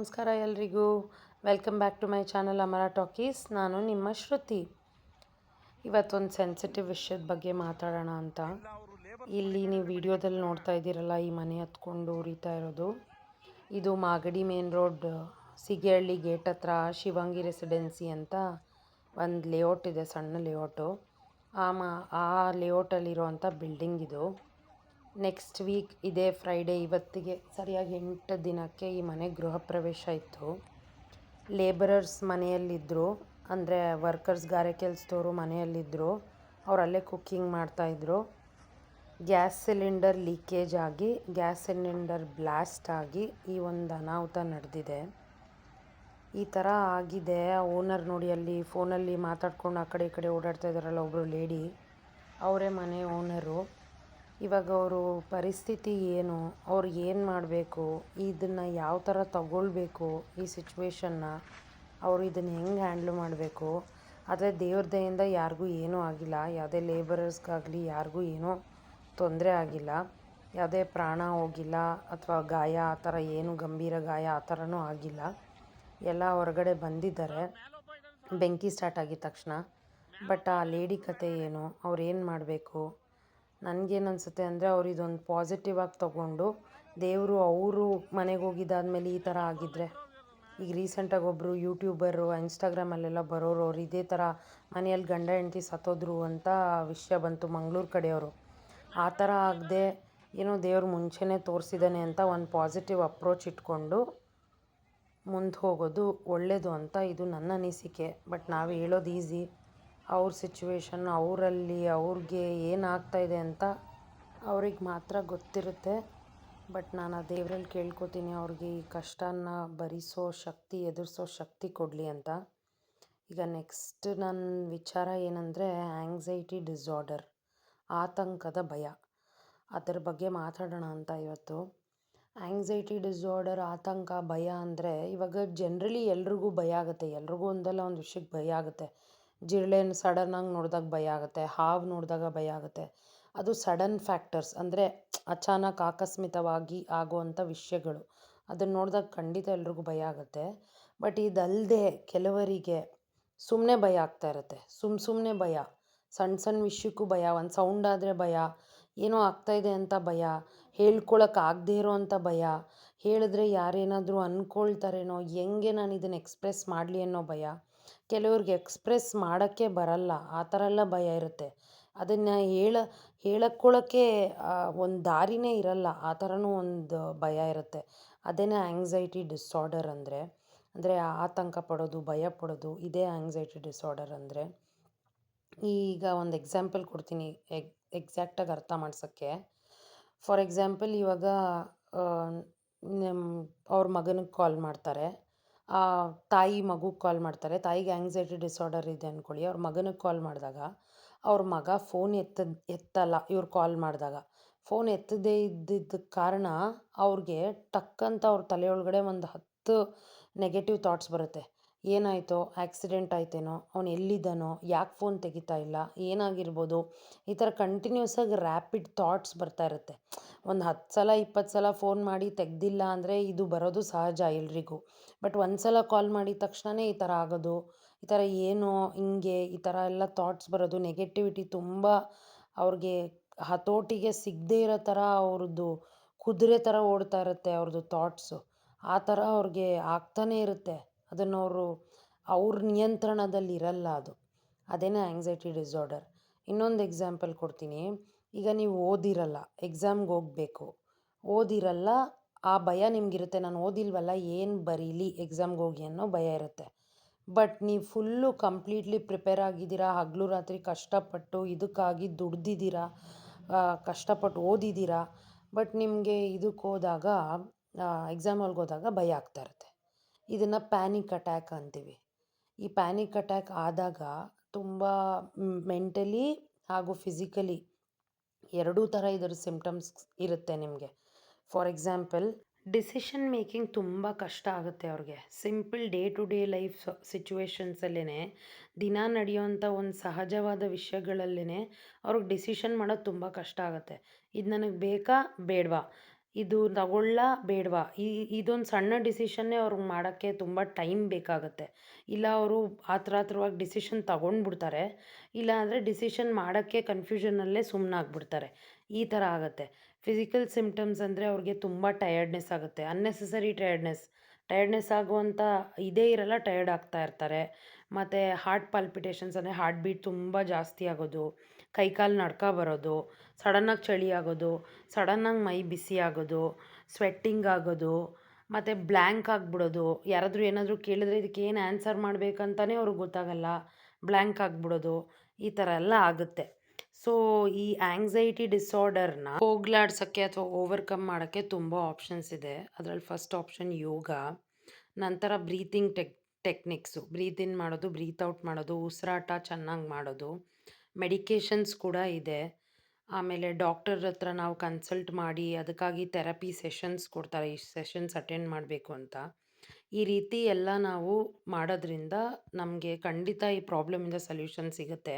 ನಮಸ್ಕಾರ ಎಲ್ರಿಗೂ. Welcome back to my channel Amara talkies ನಾನು ನಿಮ್ಮ ಶ್ರುತಿ. ಇವತ್ತೊಂದು ಸೆನ್ಸಿಟಿವ್ ವಿಷಯದ ಬಗ್ಗೆ ಮಾತಾಡೋಣ ಅಂತ. ಇಲ್ಲಿ ನೀವು ವಿಡಿಯೋದಲ್ಲಿ ನೋಡ್ತಾ ಇದ್ದೀರಲ್ಲ, ಈ ಮನೆ ಹತ್ಕೊಂಡು ಉರಿತಾ ಇರೋದು. ಇದು Magadi main road Sigehalli gate ಹತ್ರ ಶಿವಂಗಿ ರೆಸಿಡೆನ್ಸಿ ಅಂತ ಒಂದು ಲೇಔಟ್ ಇದೆ, ಸಣ್ಣ ಲೇಔಟು ಆ ಮಾ ಆ ಲೇಔಟಲ್ಲಿರೋವಂಥ ಬಿಲ್ಡಿಂಗ್ ಇದು. ನೆಕ್ಸ್ಟ್ ವೀಕ್ ಇದೇ ಫ್ರೈಡೇ ಇವತ್ತಿಗೆ ಸರಿಯಾಗಿ ಎಂಟು ದಿನಕ್ಕೆ ಈ ಮನೆ ಗೃಹ ಪ್ರವೇಶ ಇತ್ತು. ಲೇಬರರ್ಸ್ ಮನೆಯಲ್ಲಿದ್ದರು ಅಂದರೆ ವರ್ಕರ್ಸ್ ಗಾರೆ ಕೆಲಸದವರು ಮನೆಯಲ್ಲಿದ್ದರು ಅವ್ರು ಅಲ್ಲೇ ಕುಕ್ಕಿಂಗ್ ಮಾಡ್ತಾಯಿದ್ರು ಗ್ಯಾಸ್ ಸಿಲಿಂಡರ್ ಲೀಕೇಜ್ ಆಗಿ ಗ್ಯಾಸ್ ಸಿಲಿಂಡರ್ ಬ್ಲಾಸ್ಟ್ ಆಗಿ ಈ ಒಂದು ಅನಾಹುತ ನಡೆದಿದೆ. ಈ ಥರ ಆಗಿದೆ. ಓನರ್ ನೋಡಿ ಅಲ್ಲಿ ಫೋನಲ್ಲಿ ಮಾತಾಡ್ಕೊಂಡು ಆ ಕಡೆ ಈ ಕಡೆ ಓಡಾಡ್ತಾ ಇದ್ದಾರಲ್ಲ ಒಬ್ಬರು ಲೇಡಿ ಅವರೇ ಮನೆ ಓನರು ಇವಾಗ ಅವರು ಪರಿಸ್ಥಿತಿ ಏನು, ಅವ್ರು ಏನು ಮಾಡಬೇಕು, ಇದನ್ನು ಯಾವ ಥರ ತಗೊಳ್ಬೇಕು ಈ ಸಿಚುವೇಶನ್ನ ಅವರು ಇದನ್ನು ಹೆಂಗೆ ಹ್ಯಾಂಡ್ಲ್ ಮಾಡಬೇಕು, ಆದರೆ ದೇವ್ರ ದಯೆಯಿಂದ ಯಾರಿಗೂ ಏನೂ ಆಗಿಲ್ಲ, ಯಾವುದೇ ಲೇಬರರ್ಸ್ಗಾಗಲಿ ಯಾರಿಗೂ ಏನೂ ತೊಂದರೆ ಆಗಿಲ್ಲ, ಯಾವುದೇ ಪ್ರಾಣ ಹೋಗಿಲ್ಲ ಅಥವಾ ಗಾಯ ಆ ಥರ ಏನು ಗಂಭೀರ ಗಾಯ ಆ ಥರನೂ ಆಗಿಲ್ಲ. ಎಲ್ಲ ಹೊರಗಡೆ ಬಂದಿದ್ದಾರೆ. ಬೆಂಕಿ ಸ್ಟಾರ್ಟ್ ಆಗಿದ ತಕ್ಷಣ. ಬಟ್ ಆ ಲೇಡಿ ಕತೆ ಏನು, ಅವ್ರು ಏನು ಮಾಡಬೇಕು ನನಗೇನು ಅನಿಸುತ್ತೆ ಅಂದರೆ ಅವ್ರು ಇದೊಂದು ಪಾಸಿಟಿವ್ ಆಗಿ ತೊಗೊಂಡು ದೇವರು ಅವರು ಮನೆಗೆ ಹೋಗಿದ್ದಾದ್ಮೇಲೆ ಈ ಥರ ಆಗಿದ್ದರೆ ಈಗ ರೀಸೆಂಟಾಗಿ ಒಬ್ಬರು ಯೂಟ್ಯೂಬರು ಇನ್ಸ್ಟಾಗ್ರಾಮಲ್ಲೆಲ್ಲ ಬರೋರು ಅವ್ರು ಇದೇ ಥರ ಮನೆಯಲ್ಲಿ ಗಂಡ, ಹೆಂಡತಿ ಸತ್ತೋದ್ರು ಅಂತ ವಿಷಯ ಬಂತು ಮಂಗಳೂರು ಕಡೆಯವರು. ಆ ಥರ ಆಗದೆ ಏನೋ ದೇವ್ರು ಮುಂಚೆನೇ ತೋರಿಸಿದ್ದಾನೆ ಅಂತ ಒಂದು ಪಾಸಿಟಿವ್ ಅಪ್ರೋಚ್ ಇಟ್ಕೊಂಡು ಮುಂದೆ ಹೋಗೋದು ಒಳ್ಳೆಯದು ಅಂತ ಇದು ನನ್ನ ಅನಿಸಿಕೆ. ಬಟ್ ನಾವು ಹೇಳೋದು ಈಸಿ ಅವ್ರ ಸಿಚುವೇಶನ್ ಅವರಲ್ಲಿ, ಅವ್ರಿಗೆ ಏನಾಗ್ತಾಯಿದೆ ಅಂತ ಅವ್ರಿಗೆ ಮಾತ್ರ ಗೊತ್ತಿರುತ್ತೆ. ಬಟ್ ನಾನು ಆ ದೇವ್ರಲ್ಲಿ ಕೇಳ್ಕೊತೀನಿ, ಅವ್ರಿಗೆ ಈ ಕಷ್ಟನ ಭರಿಸೋ ಶಕ್ತಿ, ಎದುರಿಸೋ ಶಕ್ತಿ ಕೊಡಲಿ ಅಂತ. ಈಗ ನೆಕ್ಸ್ಟ್ ನನ್ನ ವಿಚಾರ ಏನಂದರೆ ಆ್ಯಂಗ್ಸೈಟಿ ಡಿಸಾರ್ಡರ್ ಆತಂಕದ ಭಯ. ಅದರ ಬಗ್ಗೆ ಮಾತಾಡೋಣ ಅಂತ ಇವತ್ತು. ಆ್ಯಂಗ್ಸೈಟಿ ಡಿಸಾರ್ಡರ್ ಆತಂಕ, ಭಯ ಅಂದರೆ ಇವಾಗ ಜನ್ರಲಿ ಎಲ್ರಿಗೂ ಭಯ ಆಗುತ್ತೆ. ಎಲ್ರಿಗೂ ಒಂದಲ್ಲ, ಒಂದು ವಿಷಯಕ್ಕೆ ಭಯ ಆಗುತ್ತೆ. ಜಿರಳೆನ ಸಡನ್ನಾಗಿ ನೋಡಿದಾಗ ಭಯ ಆಗುತ್ತೆ, ಹಾವು ನೋಡಿದಾಗ ಭಯ ಆಗುತ್ತೆ. ಅದು ಸಡನ್ ಫ್ಯಾಕ್ಟರ್ಸ್ ಅಂದರೆ ಅಚಾನಕ್ ಆಕಸ್ಮಿತವಾಗಿ ಆಗುವಂಥ ವಿಷಯಗಳು. ಅದನ್ನು ನೋಡಿದಾಗ ಖಂಡಿತ ಎಲ್ರಿಗೂ ಭಯ ಆಗುತ್ತೆ. ಬಟ್ ಇದಲ್ಲದೆ ಕೆಲವರಿಗೆ ಸುಮ್ಮನೆ ಭಯ ಆಗ್ತಾ ಇರುತ್ತೆ. ಸುಮ್ಮ ಸುಮ್ಮನೆ ಭಯ. ಸಣ್ಣ ಸಣ್ಣ ವಿಷಯಕ್ಕೂ ಭಯ, ಒಂದು ಸೌಂಡ್ ಆದರೆ ಭಯ, ಏನೋ ಆಗ್ತಾಯಿದೆ ಅಂತ ಭಯ ಹೇಳ್ಕೊಳಕ್ಕೆ ಆಗದೇ ಇರೋವಂಥ ಭಯ, ಹೇಳಿದ್ರೆ ಯಾರೇನಾದರೂ ಅಂದ್ಕೊಳ್ತಾರೇನೋ ಹೆಂಗೆ ನಾನು ಇದನ್ನು ಎಕ್ಸ್ಪ್ರೆಸ್ ಮಾಡಲಿ ಅನ್ನೋ ಭಯ. ಕೆಲವ್ರಿಗೆ ಎಕ್ಸ್ಪ್ರೆಸ್ ಮಾಡೋಕ್ಕೆ ಬರಲ್ಲ. ಆ ಥರ ಎಲ್ಲ ಭಯ ಇರುತ್ತೆ. ಅದನ್ನು ಹೇಳ ಹೇಳ್ಕೊಳ್ಳೋಕ್ಕೆ ಒಂದು ದಾರಿನೇ ಇರಲ್ಲ. ಆ ಥರನೂ ಒಂದು ಭಯ ಇರುತ್ತೆ. ಅದೇನೇ ಆ್ಯಂಗ್ಸೈಟಿ ಡಿಸಾರ್ಡರ್ ಅಂದರೆ ಅಂದರೆ ಆತಂಕ ಪಡೋದು, ಭಯ ಪಡೋದು, ಇದೇ ಆ್ಯಂಗ್ಸೈಟಿ ಡಿಸಾರ್ಡರ್ ಅಂದರೆ, ಈಗ ಒಂದು ಎಕ್ಸಾಂಪಲ್ ಕೊಡ್ತೀನಿ ಎಗ್ ಎಕ್ಸಾಕ್ಟಾಗಿ ಅರ್ಥ ಮಾಡ್ಸೋಕ್ಕೆ. ಫಾರ್ ಎಕ್ಸಾಂಪಲ್ ಇವಾಗ ನಿಮ್ಮ ಅವ್ರ ಮಗನಿಗೆ ಕಾಲ್ ಮಾಡ್ತಾರೆ. ತಾಯಿ ಮಗುಗೆ ಕಾಲ್ ಮಾಡ್ತಾರೆ. ತಾಯಿಗೆ ಆ್ಯಂಗ್ಸೈಟಿ ಡಿಸಾರ್ಡರ್ ಇದೆ ಅಂದ್ಕೊಳ್ಳಿ ಅವ್ರ ಮಗನಿಗೆ ಕಾಲ್ ಮಾಡಿದಾಗ ಅವ್ರ ಮಗ ಫೋನ್ ಎತ್ತ, ಎತ್ತಲ್ಲ. ಇವ್ರು ಕಾಲ್ ಮಾಡಿದಾಗ ಫೋನ್ ಎತ್ತದೇ ಇದ್ದಿದ್ದ ಕಾರಣ ಅವ್ರಿಗೆ ಟಕ್ಕಂತ ಅವ್ರ ತಲೆ ಒಳಗಡೆ ಒಂದು ಹತ್ತು ನೆಗೆಟಿವ್ ಥಾಟ್ಸ್ ಬರುತ್ತೆ. ಏನಾಯಿತೋ ಆಕ್ಸಿಡೆಂಟ್ ಆಯ್ತೇನೋ, ಅವ್ನು ಎಲ್ಲಿದ್ದಾನೋ, ಯಾಕೆ ಫೋನ್ ತೆಗಿತಾ ಇಲ್ಲ, ಏನಾಗಿರ್ಬೋದು, ಈ ಥರ ಕಂಟಿನ್ಯೂಸ್ ಆಗಿ ರ್ಯಾಪಿಡ್ ಥಾಟ್ಸ್ ಬರ್ತಾ ಇರುತ್ತೆ. ಒಂದು ಹತ್ತು ಸಲ, ಇಪ್ಪತ್ತು ಸಲ ಫೋನ್ ಮಾಡಿ ತೆಗ್ದಿಲ್ಲ ಅಂದರೆ ಇದು ಬರೋದು ಸಹಜ ಎಲ್ರಿಗೂ. ಬಟ್ ಒಂದು ಸಲ ಕಾಲ್ ಮಾಡಿದ ತಕ್ಷಣವೇ ಈ ಥರ ಆಗೋದು, ಈ ಥರ ಏನೋ, ಹಿಂಗೆ, ಈ ಥರ ಎಲ್ಲ ಥಾಟ್ಸ್ ಬರೋದು ನೆಗೆಟಿವಿಟಿ ತುಂಬ ಅವ್ರಿಗೆ ಹತೋಟಿಗೆ ಸಿಗದೇ ಇರೋ ಥರ ಅವ್ರದ್ದು ಕುದುರೆ ಥರ ಓಡ್ತಾ ಇರುತ್ತೆ ಅವ್ರದ್ದು ಥಾಟ್ಸು ಆ ಥರ ಅವ್ರಿಗೆ ಆಗ್ತಾನೇ ಇರುತ್ತೆ. ಅದನ್ನು ಅವರು ಅವ್ರ ನಿಯಂತ್ರಣದಲ್ಲಿ ಇರಲ್ಲ ಅದು. ಅದೇನೇ ಆ್ಯಂಗ್ಸೈಟಿ ಡಿಸಾರ್ಡರ್ ಇನ್ನೊಂದು ಎಕ್ಸಾಂಪಲ್ ಕೊಡ್ತೀನಿ. ಈಗ ನೀವು ಓದಿರಲ್ಲ ಎಕ್ಸಾಮ್ಗೆ ಹೋಗಬೇಕು. ಓದಿರಲ್ಲ, ಆ ಭಯ ನಿಮಗಿರುತ್ತೆ. ನಾನು ಓದಿಲ್ವಲ್ಲ, ಏನು ಬರೀಲಿ ಎಕ್ಸಾಮ್ಗೆ ಹೋಗಿ ಅನ್ನೋ ಭಯ ಇರುತ್ತೆ. ಬಟ್ ನೀವು ಫುಲ್ಲು ಕಂಪ್ಲೀಟ್ಲಿ ಪ್ರಿಪೇರ್ ಆಗಿದ್ದೀರಾ, ಹಗಲು ರಾತ್ರಿ ಕಷ್ಟಪಟ್ಟು ಇದಕ್ಕಾಗಿ ದುಡ್ದಿದ್ದೀರಾ ಕಷ್ಟಪಟ್ಟು ಓದಿದ್ದೀರಾ ಬಟ್ ನಿಮಗೆ ಇದಕ್ಕೆ ಹೋದಾಗ ಎಕ್ಸಾಮ್ ಹೋದಾಗ ಭಯ ಆಗ್ತಾ ಇರುತ್ತೆ. ಇದನ್ನು ಪ್ಯಾನಿಕ್ ಅಟ್ಯಾಕ್ ಅಂತೀವಿ. ಈ ಪ್ಯಾನಿಕ್ ಅಟ್ಯಾಕ್ ಆದಾಗ ತುಂಬ ಮೆಂಟಲಿ ಹಾಗೂ ಫಿಸಿಕಲಿ ಎರಡೂ ಥರ ಇದರ ಸಿಂಪ್ಟಮ್ಸ್ ಇರುತ್ತೆ ನಿಮಗೆ. ಫಾರ್ ಎಕ್ಸಾಂಪಲ್ ಡಿಸಿಷನ್ ಮೇಕಿಂಗ್ ತುಂಬ ಕಷ್ಟ ಆಗುತ್ತೆ ಅವ್ರಿಗೆ. Simple day to day life ಸಿಚುವೇಶನ್ಸಲ್ಲೇ ದಿನ ನಡೆಯುವಂಥ ಒಂದು ಸಹಜವಾದ ವಿಷಯಗಳಲ್ಲೇ ಅವ್ರಿಗೆ ಡಿಸಿಷನ್ ಮಾಡೋದು ತುಂಬ ಕಷ್ಟ ಆಗುತ್ತೆ. ಇದು ನನಗೆ ಬೇಕಾ? ಬೇಡವಾ? ಇದು ತಗೊಳ್ಳ ಬೇಡವಾ ಈ, ಇದೊಂದು ಸಣ್ಣ ಡಿಸಿಷನ್ನೇ ಅವ್ರಿಗೆ ಮಾಡೋಕ್ಕೆ ತುಂಬ ಟೈಮ್ ಬೇಕಾಗುತ್ತೆ. ಇಲ್ಲ ಅವರು ಆತ್ರಾತ್ರವಾಗಿ ಡಿಸಿಷನ್ ತಗೊಂಡ್ಬಿಡ್ತಾರೆ. ಇಲ್ಲ ಅಂದರೆ ಡಿಸಿಷನ್ ಮಾಡೋಕ್ಕೆ ಕನ್ಫ್ಯೂಷನಲ್ಲೇ ಸುಮ್ಮನಾಗ್ಬಿಡ್ತಾರೆ ಈ ಥರ ಆಗುತ್ತೆ. ಫಿಸಿಕಲ್ ಸಿಮ್ಟಮ್ಸ್ ಅಂದರೆ ಅವ್ರಿಗೆ ತುಂಬ ಟಯರ್ಡ್ನೆಸ್ ಆಗುತ್ತೆ. Unnecessary tiredness. ಟಯರ್ಡ್ನೆಸ್ ಆಗುವಂಥ ಇದೇ ಇರಲ್ಲ, ಟಯರ್ಡ್ ಆಗ್ತಾ ಇರ್ತಾರೆ. ಮತ್ತು ಹಾರ್ಟ್ ಪಾಲ್ಪಿಟೇಷನ್ಸ್ ಅಂದರೆ ಹಾರ್ಟ್ ಬೀಟ್ ತುಂಬ ಜಾಸ್ತಿ ಆಗೋದು. ಕೈಕಾಲು ನಡ್ಕ ಬರೋದು ಸಡನ್ನಾಗಿ ಚಳಿ ಆಗೋದು ಸಡನ್ನಾಗಿ ಮೈ ಬಿಸಿ ಆಗೋದು ಸ್ವೆಟ್ಟಿಂಗ್ ಆಗೋದು, ಮತ್ತು ಬ್ಲ್ಯಾಂಕ್ ಆಗಿಬಿಡೋದು. ಯಾರಾದರೂ ಏನಾದರೂ ಕೇಳಿದ್ರೆ ಇದಕ್ಕೆ ಏನು ಆನ್ಸರ್ ಮಾಡಬೇಕಂತಲೇ ಅವ್ರಿಗೆ ಗೊತ್ತಾಗಲ್ಲ. ಬ್ಲ್ಯಾಂಕ್ ಆಗಿಬಿಡೋದು. ಈ ಥರ ಎಲ್ಲ ಆಗುತ್ತೆ. ಸೊ ಈ ಆ್ಯಂಗ್ಸೈಟಿ ಡಿಸಾರ್ಡರ್ನ ಹೋಗ್ಲಾಡ್ಸೋಕ್ಕೆ ಅಥವಾ ಓವರ್ಕಮ್ ಮಾಡೋಕ್ಕೆ ತುಂಬ ಆಪ್ಷನ್ಸ್ ಇದೆ. ಅದರಲ್ಲಿ ಫಸ್ಟ್ ಆಪ್ಷನ್ ಯೋಗ, ನಂತರ breathing tech techniques breathe in ಮಾಡೋದು ಬ್ರೀತ್ ಔಟ್ ಮಾಡೋದು, ಉಸಿರಾಟ ಚೆನ್ನಾಗಿ ಮಾಡೋದು. ಮೆಡಿಕೇಷನ್ಸ್ ಕೂಡ ಇದೆ. ಆಮೇಲೆ ಡಾಕ್ಟರ್ ಹತ್ರ ನಾವು ಕನ್ಸಲ್ಟ್ ಮಾಡಿ ಅದಕ್ಕಾಗಿ ಥೆರಪಿ ಸೆಷನ್ಸ್ ಕೊಡ್ತಾರೆ, ಈ ಸೆಷನ್ಸ್ ಅಟೆಂಡ್ ಮಾಡಬೇಕು ಅಂತ. ಈ ರೀತಿ ಎಲ್ಲ ನಾವು ಮಾಡೋದ್ರಿಂದ ನಮಗೆ ಖಂಡಿತ ಈ ಪ್ರಾಬ್ಲಮಿಂದ ಸೊಲ್ಯೂಷನ್ ಸಿಗುತ್ತೆ.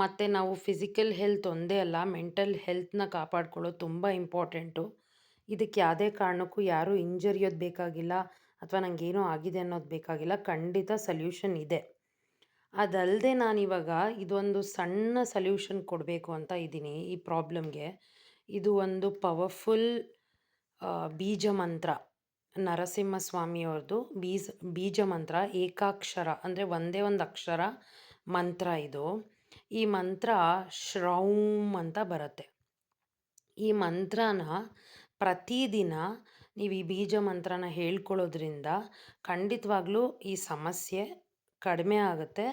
ಮತ್ತು ನಾವು ಫಿಸಿಕಲ್ ಹೆಲ್ತ್ ಒಂದೇ ಅಲ್ಲ, ಮೆಂಟಲ್ ಹೆಲ್ತ್ನ ಕಾಪಾಡ್ಕೊಳ್ಳೋದು ತುಂಬ ಇಂಪಾರ್ಟೆಂಟು. ಇದಕ್ಕೆ ಯಾವುದೇ ಕಾರಣಕ್ಕೂ ಯಾರೂ ಇಂಜರಿಯೋದು ಬೇಕಾಗಿಲ್ಲ, ಅಥವಾ ನನಗೇನೋ ಆಗಿದೆ ಅನ್ನೋದು ಬೇಕಾಗಿಲ್ಲ, ಖಂಡಿತ ಸಲ್ಯೂಷನ್ ಇದೆ. ಅದಲ್ಲದೆ ನಾನಿವಾಗ ಇದೊಂದು ಸಣ್ಣ ಸಲ್ಯೂಷನ್ ಕೊಡಬೇಕು ಅಂತ ಇದ್ದೀನಿ ಈ ಪ್ರಾಬ್ಲಮ್ಗೆ. ಇದು ಒಂದು ಪವರ್ಫುಲ್ ಬೀಜ ಮಂತ್ರ. ನರಸಿಂಹಸ್ವಾಮಿಯವ್ರದ್ದು ಬೀಜ ಬೀಜ ಮಂತ್ರ, ಏಕಾಕ್ಷರ ಅಂದರೆ ಒಂದೇ ಒಂದು ಅಕ್ಷರ ಮಂತ್ರ ಇದು. ಈ ಮಂತ್ರ ಶ್ರೌಂ ಅಂತ ಬರುತ್ತೆ. ಈ ಮಂತ್ರನ ಪ್ರತಿದಿನ ನೀವು ಈ ಬೀಜ ಮಂತ್ರನ ಹೇಳ್ಕೊಳ್ಳೋದ್ರಿಂದ ಖಂಡಿತವಾಗ್ಲೂ ಈ ಸಮಸ್ಯೆ ಕಡಿಮೆ ಆಗುತ್ತೆ,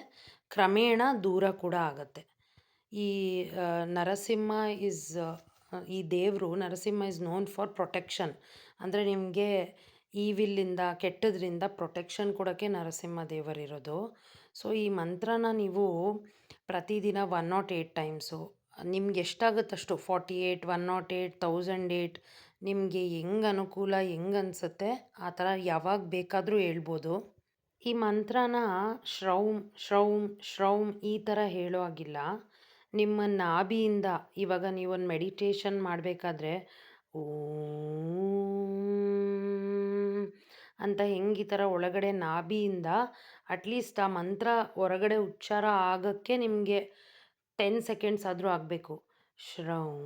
ಕ್ರಮೇಣ ದೂರ ಕೂಡ ಆಗುತ್ತೆ. ಈ ನರಸಿಂಹ ಇಸ್ ಈ ದೇವರು Narasimha is known for protection ಅಂದರೆ ನಿಮಗೆ ಈವಿಲ್ಲಿಂದ ಕೆಟ್ಟದ್ರಿಂದ ಪ್ರೊಟೆಕ್ಷನ್ ಕೊಡೋಕ್ಕೆ ನರಸಿಂಹ ದೇವರಿರೋದು ಸೊ ಈ ಮಂತ್ರನ ನೀವು ಪ್ರತಿದಿನ ಒನ್ ನಾಟ್ ಏಯ್ಟ್ ಟೈಮ್ಸು ನಿಮ್ಗೆ ಎಷ್ಟಾಗುತ್ತಷ್ಟು? Forty eight one not eight thousand eight ನಿಮಗೆ ಹೆಂಗೆ ಅನುಕೂಲ, ಹೆಂಗೆ ಅನಿಸುತ್ತೆ? ಆ ಥರ ಯಾವಾಗ ಬೇಕಾದರೂ ಹೇಳ್ಬೋದು. ಈ ಮಂತ್ರನ ಶ್ರೌಂ ಶ್ರೌಂ ಶ್ರೌಂ ಈ ಥರ ಹೇಳೋ ಹಾಗಿಲ್ಲ. ನಿಮ್ಮ ನಾಭಿಯಿಂದ ಇವಾಗ ನೀವೊಂದು ಮೆಡಿಟೇಷನ್ ಮಾಡಬೇಕಾದ್ರೆ ಅಂತ ಹೆಂಗೆ ಈ ಥರ ಒಳಗಡೆ ನಾಭಿಯಿಂದ ಅಟ್ಲೀಸ್ಟ್ ಆ ಮಂತ್ರ ಹೊರಗಡೆ ಉಚ್ಚಾರ ಆಗೋಕ್ಕೆ ನಿಮಗೆ ಟೆನ್ ಸೆಕೆಂಡ್ಸ್ ಆದರೂ ಆಗಬೇಕು. ಶ್ರೌಂ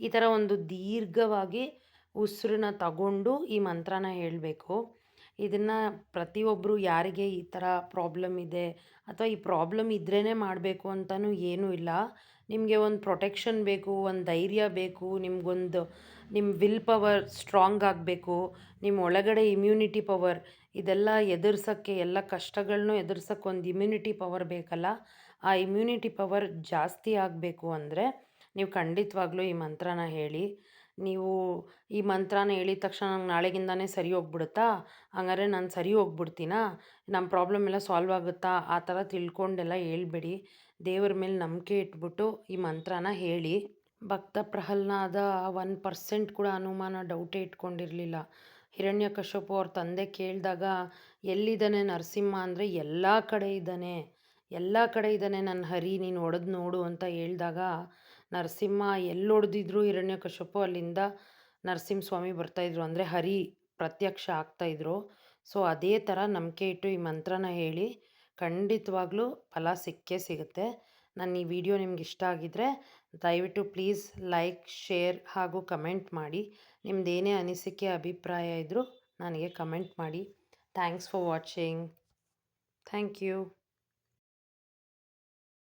ಈ ಥರ ಒಂದು ದೀರ್ಘವಾಗಿ ಉಸಿರನ್ನ ತಗೊಂಡು ಈ ಮಂತ್ರನ ಹೇಳಬೇಕು. ಇದನ್ನು ಪ್ರತಿಯೊಬ್ಬರು ಯಾರಿಗೆ ಈ ಥರ ಪ್ರಾಬ್ಲಮ್ ಇದೆ ಅಥವಾ ಈ ಪ್ರಾಬ್ಲಮ್ ಇದ್ರೇ ಮಾಡಬೇಕು ಅಂತಲೂ ಏನೂ ಇಲ್ಲ. ನಿಮಗೆ ಒಂದು ಪ್ರೊಟೆಕ್ಷನ್ ಬೇಕು, ಒಂದು ಧೈರ್ಯ ಬೇಕು, ನಿಮಗೊಂದು ನಿಮ್ಮ ವಿಲ್ ಪವರ್ ಸ್ಟ್ರಾಂಗ್ ಆಗಬೇಕು ನಿಮ್ಮ ಒಳಗಡೆ ಇಮ್ಯುನಿಟಿ ಪವರ್ ಇದೆಲ್ಲ ಎದುರ್ಸೋಕ್ಕೆ, ಎಲ್ಲ ಕಷ್ಟಗಳನ್ನೂ ಎದುರ್ಸೋಕ್ಕೆ ಒಂದು ಇಮ್ಯುನಿಟಿ ಪವರ್ ಬೇಕಲ್ಲ. ಆ ಇಮ್ಯುನಿಟಿ ಪವರ್ ಜಾಸ್ತಿ ಆಗಬೇಕು ಅಂದರೆ ನೀವು ಖಂಡಿತವಾಗ್ಲೂ ಈ ಮಂತ್ರನ ಹೇಳಿ. ನೀವು ಈ ಮಂತ್ರನ ಹೇಳಿದ ತಕ್ಷಣ ನಂಗೆ ನಾಳೆಗಿಂದನೇ ಸರಿ ಹೋಗ್ಬಿಡುತ್ತಾ? ಹಂಗಾರೆ ನಾನು ಸರಿ ಹೋಗ್ಬಿಡ್ತೀನಾ? ನಮ್ಮ ಪ್ರಾಬ್ಲಮ್ ಎಲ್ಲ ಸಾಲ್ವ್ ಆಗುತ್ತಾ? ಆ ಥರ ತಿಳ್ಕೊಂಡೆಲ್ಲ ಹೇಳ್ಬೇಡಿ. ದೇವರ ಮೇಲೆ ನಂಬಿಕೆ ಇಟ್ಬಿಟ್ಟು ಈ ಮಂತ್ರನ ಹೇಳಿ. ಭಕ್ತ ಪ್ರಹ್ಲಾದ ಒನ್ ಪರ್ಸೆಂಟ್ ಕೂಡ ಅನುಮಾನ ಡೌಟೇ ಇಟ್ಕೊಂಡಿರಲಿಲ್ಲ. ಹಿರಣ್ಯಕಶ್ಯಪು ಅವ್ರ ತಂದೆ ಕೇಳಿದಾಗ, ಎಲ್ಲಿದ್ದಾನೆ ನರಸಿಂಹ? ಅಂದರೆ, ಎಲ್ಲ ಕಡೆ ಇದ್ದಾನೆ. ಎಲ್ಲ ಕಡೆ ಇದ್ದಾನೆ ನನ್ನ ಹರಿ, ನೀನು ಒಡೆದು ನೋಡು ಅಂತ ಹೇಳಿದಾಗ ನರಸಿಂಹ ಎಲ್ಲೊಡ್ದಿದ್ರು ಹಿರಣ್ಯಕಶ್ಯಪು ಅಲ್ಲಿಂದ ನರಸಿಂಹಸ್ವಾಮಿ ಬರ್ತಾಯಿದ್ರು. ಅಂದರೆ ಹರಿ ಪ್ರತ್ಯಕ್ಷ ಆಗ್ತಾಯಿದ್ರು. ಸೊ ಅದೇ ಥರ ನಂಬಿಕೆ ಇಟ್ಟು ಈ ಮಂತ್ರನ ಹೇಳಿ ಖಂಡಿತವಾಗ್ಲೂ ಫಲ ಸಿಕ್ಕೇ ಸಿಗುತ್ತೆ. ನನ್ನ ಈ ವಿಡಿಯೋ ನಿಮ್ಗೆ ಇಷ್ಟ ಆಗಿದ್ದರೆ ದಯವಿಟ್ಟು ಪ್ಲೀಸ್ ಲೈಕ್, ಶೇರ್ ಹಾಗೂ ಕಮೆಂಟ್ ಮಾಡಿ. ನಿಮ್ಮದೇನೇ ಅನಿಸಿಕೆ, ಅಭಿಪ್ರಾಯ ಇದ್ದರೂ ನನಗೆ ಕಮೆಂಟ್ ಮಾಡಿ. Thanks for watching. Thank you.